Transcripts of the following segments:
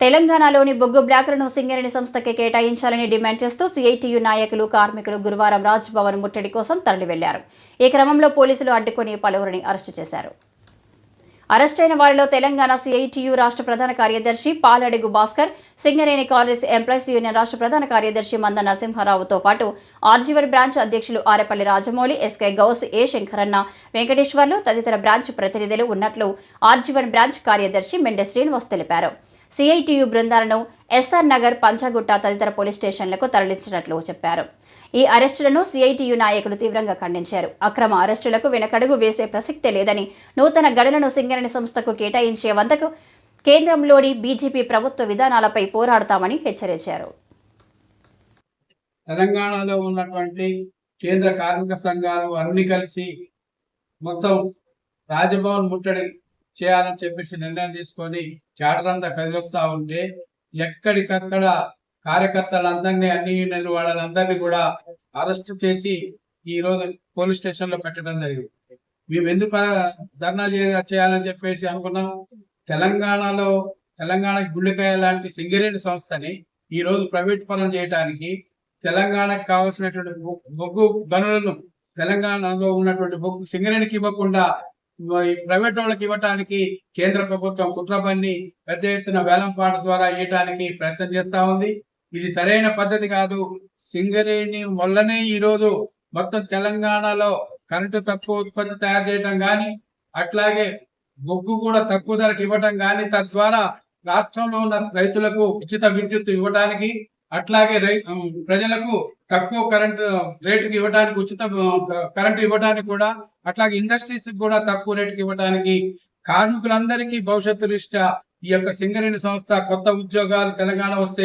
తెలంగాణలోని బొగ్గు బ్లాకులను సింగరేణి సంస్థకి కేటాయించాలని డిమాండ్ చేస్తూ సిఐటియు నాయకులు కార్మికులు గురువారం రాజ్ భవన్ ముట్టడి కోసం తరలి వెళ్ళారు ఈ క్రమంలో పోలీసులు అడ్డుకొని పలువురిని అరెస్టు చేశారు. అరెస్టైన వారిలో తెలంగాణ సిఐటియు రాష్ట్ర ప్రధాన కార్యదర్శి Paladugu Bhaskar Singareni collieries employees union రాష్ట్ర ప్రధాన కార్యదర్శి మంద నరసింహారావుతో పాటు ఆర్జీవన్ బ్రాంచ్ అధ్యక్షులు ఆరెపల్లి రాజమౌళి ఎస్కే గౌస్ ఏ శంకరన్న వెంకటేశ్వర్లు తదితర బ్రాంచ్ ప్రతినిధులు ఉన్నట్లు ఆర్జీవన్ బ్రాంచ్ కార్యదర్శి మెండె శ్రీనివాస్ తెలిపారు. సిఐటియు బృందాలను ఎస్ఆర్ నగర్ పంచగుట్ట తదితర పోలీస్ స్టేషన్లకు తరలించినట్లు చెప్పారు. ఈ అరెస్టులను సిఐటియు నాయకులు తీవ్రంగా ఖండించారు. అక్రమ అరెస్టులకు వెనకడుగు వేసే ప్రసక్తే లేదని నూతన గడులను సింగరణి సంస్థకు కేటాయించే వందకు కేంద్రంలోని బీజేపీ ప్రభుత్వ విధానాలపై పోరాడతామని హెచ్చరించారు. తెలంగాణలో ఉన్నటువంటి కేంద్ర కార్మిక సంఘాలు అన్ని కలిసి మొత్తం రాజభవన్ ముట్టడి చేయాలని చెప్పేసి నిర్ణయం తీసుకొని చాటరంతా కదిలిస్తూ ఉంటే ఎక్కడికక్కడ కార్యకర్తలందరినీ అన్ని యూనియన్లు వాళ్ళందరినీ కూడా అరెస్ట్ చేసి ఈ రోజు పోలీస్ స్టేషన్లో పెట్టడం జరిగింది. మేము ఎందుకు ధర్నా చేయాలని చెప్పేసి అనుకున్నాం. తెలంగాణలో తెలంగాణకి గుండెకాయ లాంటి సింగరేణి సంస్థని ఈ రోజు ప్రైవేట్ పరం చేయడానికి తెలంగాణకు కావాల్సినటువంటి బొగ్గు గనులను తెలంగాణలో ఉన్నటువంటి బొగ్గు సింగరేణికి ఇవ్వకుండా ప్రైవేట్ వాళ్ళకి ఇవ్వటానికి కేంద్ర ప్రభుత్వం కుట్రపన్ని పెద్ద ఎత్తున వేలంపాట ద్వారా ఇవ్వటానికి ప్రయత్నం చేస్తా ఉంది. ఇది సరైన పద్ధతి కాదు. సింగరేణి వల్లనే ఈరోజు మొత్తం తెలంగాణలో కరెంటు తక్కువ ఉత్పత్తి తయారు చేయడం కానీ అట్లాగే బొగ్గు కూడా తక్కువ ధరకు ఇవ్వటం కానీ తద్వారా రాష్ట్రంలో ఉన్న రైతులకు ఉచిత విద్యుత్ ఇవ్వడానికి అట్లాగే రై ప్రజలకు తక్కువ కరెంటు రేటుకి ఇవ్వడానికి ఉచిత కరెంటు ఇవ్వడానికి కూడా అట్లాగే ఇండస్ట్రీస్ కూడా తక్కువ రేటుకి ఇవ్వడానికి కార్మికులందరికీ భవిష్యత్తు దృష్ట్యా ఈ యొక్క సింగరేణి సంస్థ కొత్త ఉద్యోగాలు తెలంగాణ వస్తే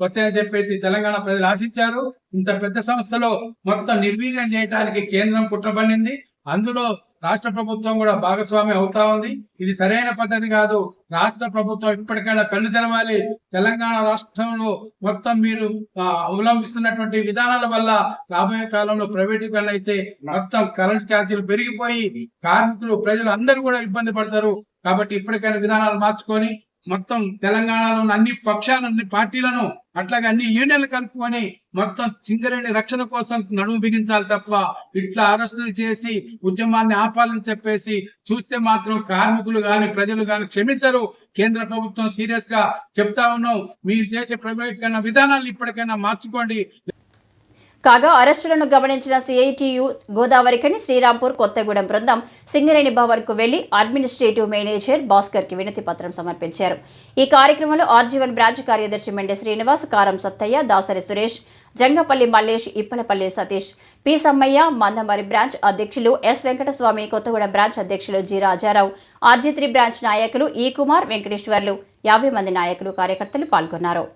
వస్తాయని చెప్పేసి తెలంగాణ ప్రజలు ఆశించారు. ఇంత పెద్ద సంస్థలో మొత్తం నిర్వీర్యం చేయడానికి కేంద్రం కుట్రబడింది అందులో రాష్ట్ర ప్రభుత్వం కూడా భాగస్వామి అవుతా ఉంది. ఇది సరైన పద్ధతి కాదు. రాష్ట్ర ప్రభుత్వం ఇప్పటికైనా కళ్ళు తెరవాలి. తెలంగాణ రాష్ట్రంలో మొత్తం మీరు అవలంబిస్తున్నటువంటి విధానాల వల్ల రాబోయే కాలంలో ప్రైవేటీకరణ అయితే మొత్తం కరెంట్ ఛార్జీలు పెరిగిపోయి కార్మికులు ప్రజలు అందరూ కూడా ఇబ్బంది పడతారు. కాబట్టి ఇప్పటికైనా విధానాలు మార్చుకొని మొత్తం తెలంగాణలో ఉన్న అన్ని పక్షాలను అన్ని పార్టీలను అట్లాగే అన్ని యూనియన్లు కలుపుకొని మొత్తం సింగరేణి రక్షణ కోసం నడుము బిగించాలి తప్ప ఇట్లా అరెస్టులు చేసి ఉద్యమాన్ని ఆపాలని చెప్పేసి చూస్తే మాత్రం కార్మికులు గాని ప్రజలు గాని క్షమించరు. కేంద్ర ప్రభుత్వం సీరియస్గా చెప్తా ఉన్నాం. మీరు చేసే ప్రైవేట్ కన్నా విధానాలు ఇప్పటికైనా మార్చుకోండి. కాగా అరెస్టులను గమనించిన సిఐటియు గోదావరికని శ్రీరాంపూర్ కొత్తగూడెం బృందం సింగరేణి భవన్కు వెళ్ళి అడ్మినిస్ట్రేటివ్ మేనేజర్ భాస్కర్కి వినతి పత్రం సమర్పించారు. ఈ కార్యక్రమంలో ఆర్జీవన్ బ్రాంచ్ కార్యదర్శి మెండె శ్రీనివాస్ కారం సత్తయ్య దాసరి సురేష్ జంగపల్లి మల్లేష్ ఇప్పలపల్లి సతీష్ పి సమ్మయ్య మందమరి బ్రాంచ్ అధ్యక్షులు ఎస్ వెంకటస్వామి కొత్తగూడెం బ్రాంచ్ అధ్యక్షులు G Rajarao RG three branch నాయకులు ఈ కుమార్ వెంకటేశ్వర్లు యాభై మంది నాయకులు కార్యకర్తలు పాల్గొన్నారు.